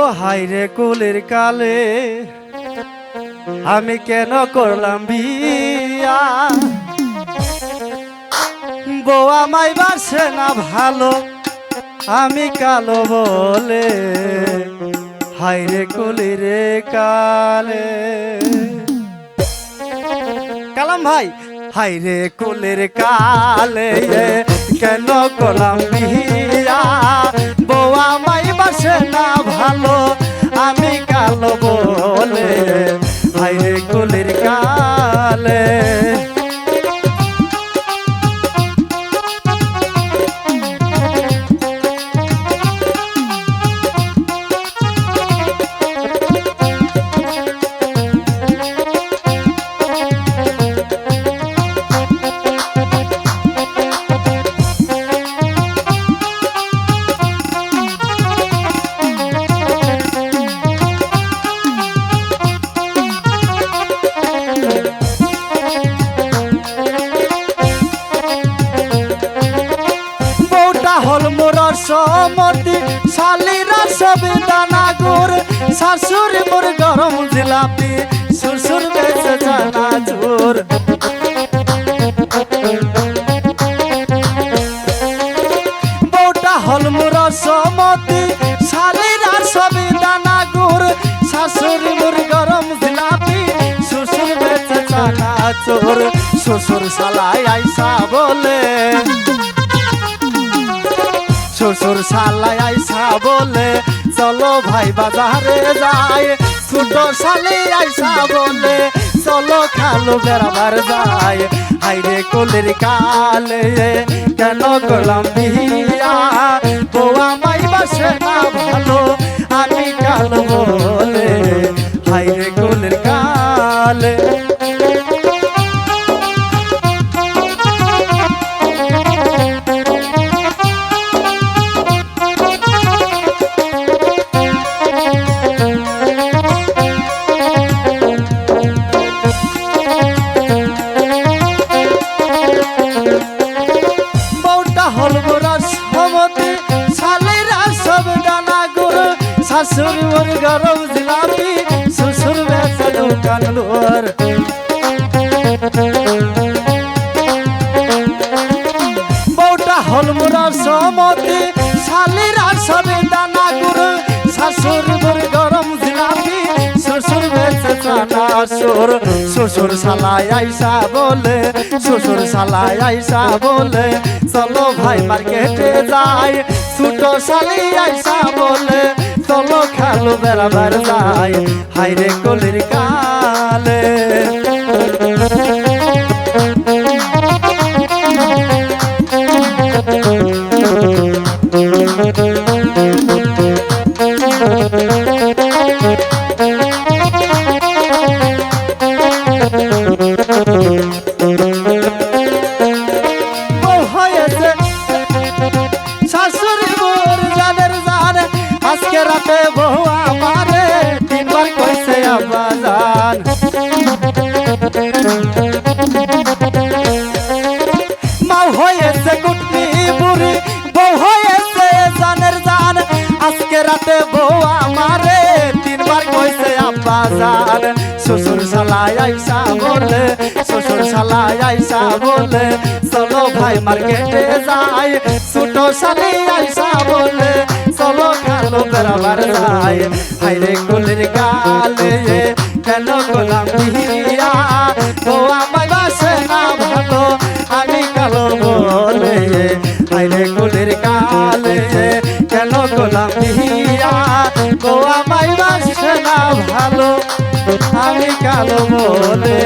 ও হাইরে কুলের কালে, আমি কেন করলাম বিয়া? বউ আমায় বাসে না ভালো, আমি কালো বলে হাইরে কুলির কালে। কালাম ভাই হাইরে কুলের কালে। কেন করলাম বিয়া বউ আমায় বাসে না ভালো মোর সমতি শালিরা সবে দানা গুর শাশুড়ি মোর গরম জিলাপি, শ্বশুর বেছে জানা চোর বউটা হল মোর সমতি শালিরা সবে দানা গুর শাশুড়ি মোর গরম জিলাপি, শ্বশুর বেছে জানা চোর শ্বশুর শালাই আইসা বলে শ্বশুর শালায় আইসা বলে, চলো ভাই বাজারে যায় ছোট শালে আইসা বলে, চলো খালো বেড়াবার যায় হাইরে কোলের কালে কেন করলাম বিয়া বৌয়া মাই বাসে না ভালো, আমি কালো বলে। হাইরে কোলের কালে গুর শাশুর মোর গরম জিলাপি শ্বশুর বেচা দোকান বউটা হল মোরা সমতি শালেরা সবে দানা গুরু শাশুর গরম চানা সুর শ্বশুর শালায় আইসা বলে, শ্বশুর সালাই আইসা বলে, চলো ভাই মার্কেটে যাই, ছোট সালি আইসা বলে, চলো খালো বেড়াবার যাই, হাইরে কলির কালে। রাতে বউ আমারে, তিনবার কইছে আবাজান মাও হয়েছে কুটনি বুড়ি, বউ হয়েছে জানের জান। আজকে রাতে বউ আমারে তিনবার কইছে আবাজান শ্বশুর শালায় আইসা বলে, শ্বশুর শালায় আইসা বলে, চলো ভাই মার্কেটে যাই। ছোট শালি আইসা বলে চলো খালো বেড়াবার যাই হাইরে কুলির গালে কেন গোলাম দিয়া ও আমায় বাসে না ভালো আমি কালো বলে। হাইরে কুলির গালে কেন গোলাম দিয়া ও আমায় বাসে না ভালো, আমি কালো বলে।